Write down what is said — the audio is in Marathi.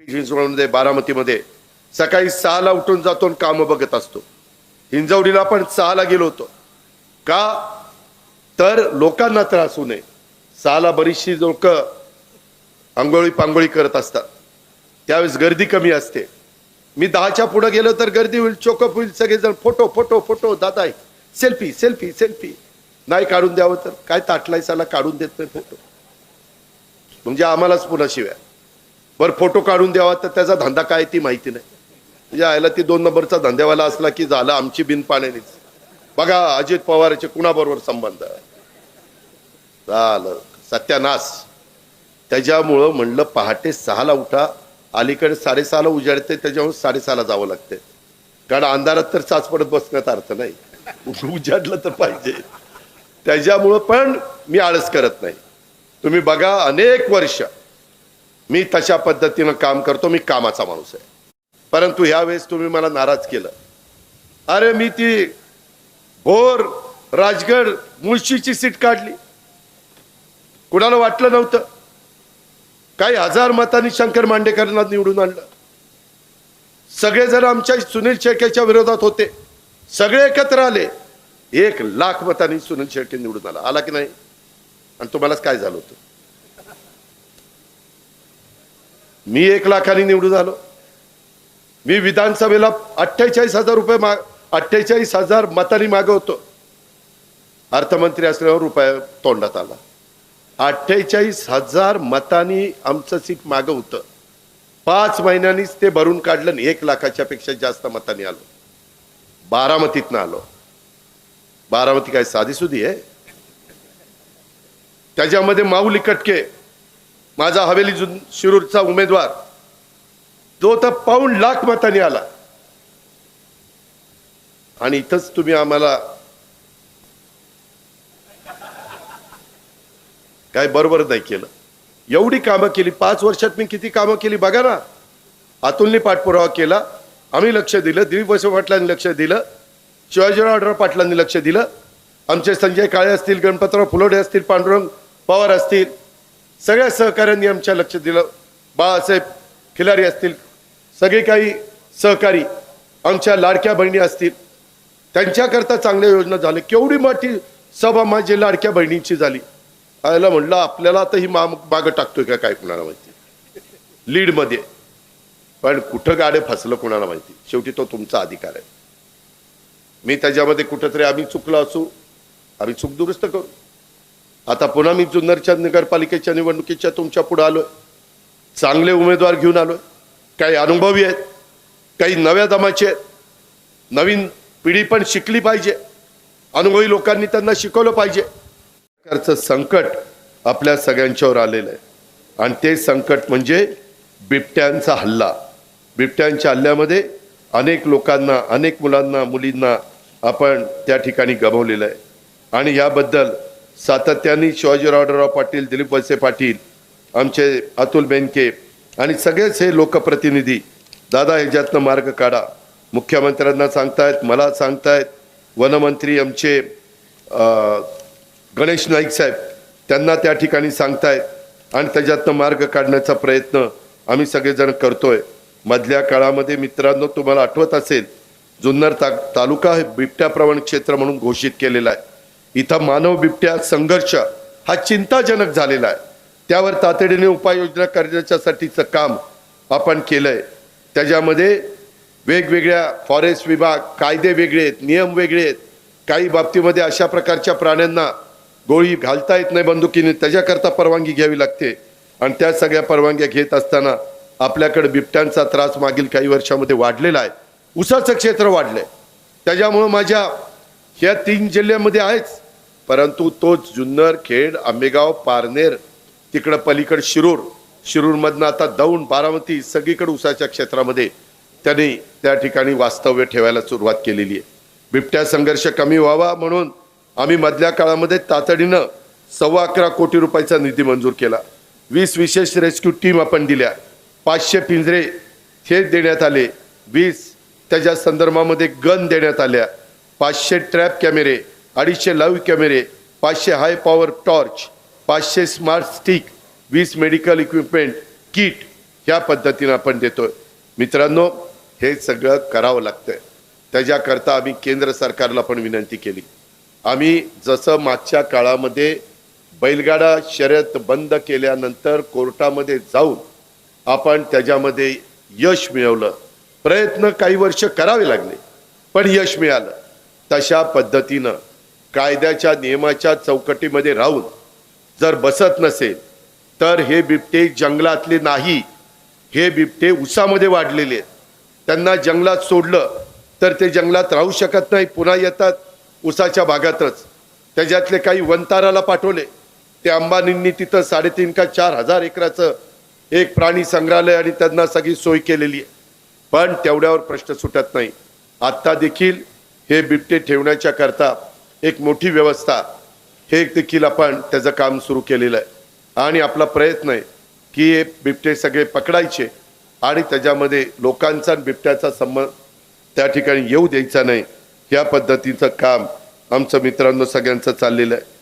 चिंचवडमध्ये बारामतीमध्ये. सकाळी सहाला उठून जातो आणि कामं बघत असतो. हिंजवडीला पण सहाला गेलो होतो. का? तर लोकांना त्रास होऊ नये. सहाला बरीचशी लोक आंघोळी पांघोळी करत असतात. त्यावेळेस गर्दी कमी असते. मी दहाच्या पुढे गेलो तर गर्दी होईल चोकअप होईल सगळेजण फोटो फोटो फोटो दादा सेल्फी सेल्फी सेल्फी. नाही काढून द्यावं तर? काय ताटलाय साला काढून देत नाही फोटो. म्हणजे आम्हालाच पुन्हा शिव्या. बरं फोटो काढून द्यावा तर त्याचा धंदा काय ती माहिती नाही. म्हणजे आयला ती दोन नंबरचा धंद्यावाला असला की झालं आमची बिन पाण्यानेच बघा अजित पवारचे कुणाबरोबर संबंध झालं. सत्यानाश. त्याच्यामुळं म्हणलं पहाटे सहाला उठा. अलीकडे साडेसहाला उजाडते त्याच्यामुळे साडेसहाला जावं लागते. कारण अंधारात तर चाच पडत बसण्यात अर्थ नाही. उजाडलं तर पाहिजे. त्याच्यामुळं पण मी आळस करत नाही. तुम्ही बघा अनेक वर्ष मी तशा पद्धतीनं काम करतो मी कामाचा माणूस आहे. परंतु ह्यावेळेस तुम्ही मला नाराज केलं. अरे मी ती भोर राजगड मुळशीची सीट काढली. कुणाला वाटलं नव्हतं. काही हजार मतांनी शंकर मांडेकरांना निवडून आणलं. सगळेजण आमच्या सुनील शेळकेच्या विरोधात होते. सगळे एकत्र आले. एक लाख मतांनी सुनील शेळके निवडून आला. आला की नाही? आणि तुम्हालाच काय झालं होतं? मी एक लाखांनी निवडून आलो. मी विधानसभेला अठ्ठेचाळीस हजार रुपये माग अठ्ठेचाळीस हजार मतांनी मागवतो अर्थमंत्री असल्यावर रुपये तोंडात आला. अठ्ठेचाळीस हजार मतांनी आमचं सीट मागवतं पाच महिन्यांनीच ते भरून काढलं आणि एक लाखाच्या पेक्षा जास्त मतांनी आलो. बारामतीतनं आलो. बारामती काय साधी सुधी आहे? त्याच्यामध्ये माऊली कटके माझा हवेली जुन शिरूरचा उमेदवार. तो तर पाऊण लाख मतांनी आला. आणि इथंच तुम्ही आम्हाला काय बरोबर नाही केलं. एवढी कामं केली. पाच वर्षात मी किती कामं केली बघा ना. अतुलने पाठपुरावा केला. आम्ही लक्ष दिलं. दिलीप वसव पाटलांनी लक्ष दिलं. शिवाजीराव पाटलांनी लक्ष दिलं. आमचे संजय काळे असतील गणपतराव फुलोडे असतील पांडुरंग पवार असतील सगळ्या सहकाऱ्यांनी आमच्या लक्ष दिलं. बाळासाहेब खिलारी असतील सगळे काही सहकारी आमच्या लाडक्या बहिणी असतील त्यांच्याकरता चांगल्या योजना झाल्या. केवढी मोठी सभा माझी लाडक्या बहिणींची झाली. आयला म्हणलं आपल्याला आता ही मा मागं टाकतोय का काय कुणाला माहिती? लीडमध्ये पण कुठं गाडे फसलं कुणाला माहिती? शेवटी तो तुमचा अधिकार आहे. मी त्याच्यामध्ये कुठंतरी आम्ही चुकलो असू आम्ही चूक दुरुस्त करू. आता पुन्हा मी जुन्नरच्या नगरपालिकेच्या निवडणुकीच्या तुमच्यापुढे आलोय. चांगले उमेदवार घेऊन आलोय. काही अनुभवी आहेत काही नव्या दमाचे आहेत. नवीन पिढी पण शिकली पाहिजे. अनुभवी लोकांनी त्यांना शिकवलं पाहिजे. प्रकारचं संकट आपल्या सगळ्यांच्यावर आलेलं आहे. आणि ते संकट म्हणजे बिबट्यांचा हल्ला. बिबट्यांच्या हल्ल्यामध्ये अनेक लोकांना अनेक मुलांना मुलींना आपण त्या ठिकाणी गमवलेलं आहे. आणि याबद्दल सातत्याने शिवाजीरावराव पाटील दिलीप वळसे पाटील आमचे अतुल बेनके आणि सगळेच हे लोकप्रतिनिधी दादा ह्याच्यातनं मार्ग काढा. मुख्यमंत्र्यांना सांगतायत मला सांगतायत वनमंत्री आमचे गणेश नाईक साहेब त्यांना त्या ठिकाणी सांगतायत आणि त्याच्यातनं मार्ग काढण्याचा प्रयत्न आम्ही सगळेजण करतोय. मधल्या काळामध्ये मित्रांनो तुम्हाला आठवत असेल जुन्नर ता तालुका हे बिबट्याप्रवण क्षेत्र म्हणून घोषित केलेला आहे. इथं मानव बिबट्या संघर्ष हा चिंताजनक झालेला आहे. त्यावर तातडीने उपाययोजना करण्याच्यासाठीचं काम आपण केलं आहे त्याच्यामध्ये वेगवेगळ्या फॉरेस्ट विभाग कायदे वेगळे आहेत नियम वेगळे आहेत. काही बाबतीमध्ये अशा प्रकारच्या प्राण्यांना गोळी घालता येत नाही बंदुकीने त्याच्याकरता परवानगी घ्यावी लागते. आणि त्या सगळ्या परवानग्या घेत असताना आपल्याकडे बिबट्यांचा त्रास मागील काही वर्षामध्ये वाढलेला आहे. उसाचं क्षेत्र वाढलंय. त्याच्यामुळं माझ्या ह्या तीन जिल्ह्यामध्ये आहेच. परंतु तोच जुन्नर खेड आंबेगाव पारनेर तिकडं पलीकड शिरूर. शिरूरमधनं आता दौंड बारामती सगळीकडे उसाच्या क्षेत्रामध्ये त्यांनी त्या ठिकाणी वास्तव्य ठेवायला सुरुवात केलेली आहे. बिबट्या संघर्ष कमी व्हावा म्हणून आम्ही मधल्या काळामध्ये तातडीनं सव्वा अकरा कोटी रुपयाचा निधी मंजूर केला. वीस विशेष रेस्क्यू टीम आपण दिल्या. पाचशे पिंजरे हे देण्यात आले. वीस त्याच्या संदर्भामध्ये गन देण्यात आल्या. पाचशे ट्रॅप कॅमेरे अडीचशे लाईव्ह कॅमेरे पाचशे हाय पॉवर टॉर्च पाचशे स्मार्ट स्टिक वीस मेडिकल इक्विपमेंट किट ह्या पद्धतीनं आपण देतोय. मित्रांनो हे सगळं करावं लागतंय. त्याच्याकरता आम्ही केंद्र सरकारला पण विनंती केली. आम्ही जसं मागच्या काळामध्ये बैलगाडा शर्यत बंद केल्यानंतर कोर्टामध्ये जाऊन आपण त्याच्यामध्ये यश मिळवलं. प्रयत्न काही वर्ष करावे लागले पण यश मिळालं. तशा पद्धतीनं कायद्याच्या नियमाच्या चौकटीमध्ये राहून जर बसत नसेल तर हे बिबटे जंगलातले नाही. हे बिबटे उसामध्ये वाढलेले आहेत. त्यांना जंगलात सोडलं तर ते जंगलात राहू शकत नाही पुन्हा येतात उसाच्या भागातच. त्याच्यातले काही वंताराला पाठवले. ते अंबानींनी तिथं साडेतीन का चार हजार एकराचं एक प्राणी संग्रहालय आणि त्यांना सगळी सोय केलेली आहे. पण तेवढ्यावर प्रश्न सुटत नाही. आत्ता देखील हे बिबटे ठेवण्याच्या करता एक मोठी व्यवस्था हे देखील आपण त्याचं काम सुरू केलेलं आहे. आणि आपला प्रयत्न आहे की हे बिबटे सगळे पकडायचे आणि त्याच्यामध्ये लोकांचा आणि बिबट्याचा संबंध त्या ठिकाणी येऊ द्यायचा नाही. या पद्धतीचं काम आमचं मित्रांनो सगळ्यांचं चाललेलं आहे.